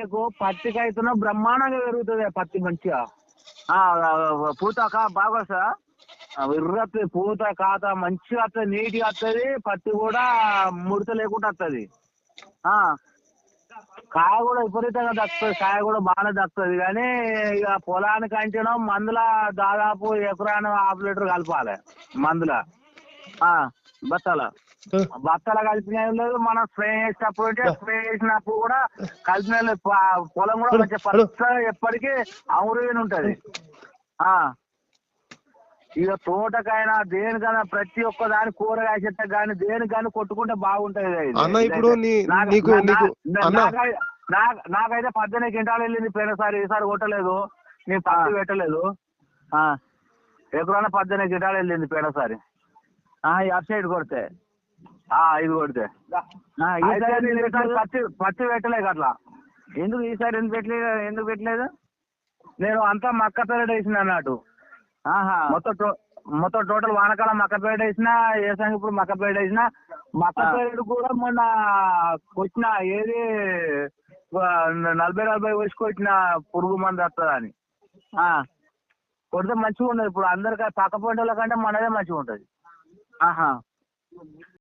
నీకు పత్తికి అయితే బ్రహ్మాండంగా పెరుగుతుంది. పత్తి మంచిగా. ఆ, పూత కా బాగా వస్తుందా? విర్రత్తది పూత కాత మంచిగా వస్తుంది నీట్గా వస్తుంది. పత్తి కూడా ముడత లేకుండా వస్తుంది. కాయ కూడా విపరీతంగా దక్కుతుంది. కాయ కూడా బాగానే దక్కుతుంది. కానీ ఇక పొలానికి అంచడం మందుల దాదాపు ఎకరాన హాఫ్ లీటర్ కలపాలి మందుల. బత్తాల. బత్తాల కలిపిన లేదు మనం స్ప్రే చేసినప్పుడు అంటే స్ప్రే చేసినప్పుడు కూడా కలిపిన పొలం కూడా హలో. పచ్చగా ఎప్పటికీ అమరుగా ఉంటది. ఆ. ఇక తోటకైనా దేనికైనా ప్రతి ఒక్క దాని కూరగాయ చెట్ట కానీ దేనికైనా కొట్టుకుంటే బాగుంటది. అన్న, ఇప్పుడు నాకు- నీకు- నాకైతే పద్దెనిమిది క్వింటాలు వెళ్ళింది పోయినసారి ఈసారి కొట్టలేదు. నేను పత్తి పెట్టలేదు. ఆ. ఎకరాన పద్దెనిమిది క్వింటాలు వెళ్ళింది పోయినసారి. అప్ సైడ్ కొడితే ఆ, ఇది కొడితే పత్తి పత్తి పెట్టలేదు అట్లా ఎందుకు ఈసారి ఎందుకు పెట్టలేదు ఎందుకు పెట్టలేదు నేను అంతా మక్క పెరడు వేసిన అన్నట్టు మొత్తం టో- మొత్తం టోటల్ వానకాలం మక్క పెరడు వేసిన ఏసాంగ్ ఇప్పుడు మక్క పెరడు వేసిన మక్క పెరడు కూడా మొన్న కొట్టిన ఏది నలభై నలభై వచ్చి కొట్టిన పురుగు మంది వస్తుందని ఆ, కొడితే మంచిగా ఉండదు ఇప్పుడు అందరికీ పక్క పంటల కంటే మనదే మంచిగా ఉంటుంది 啊哈。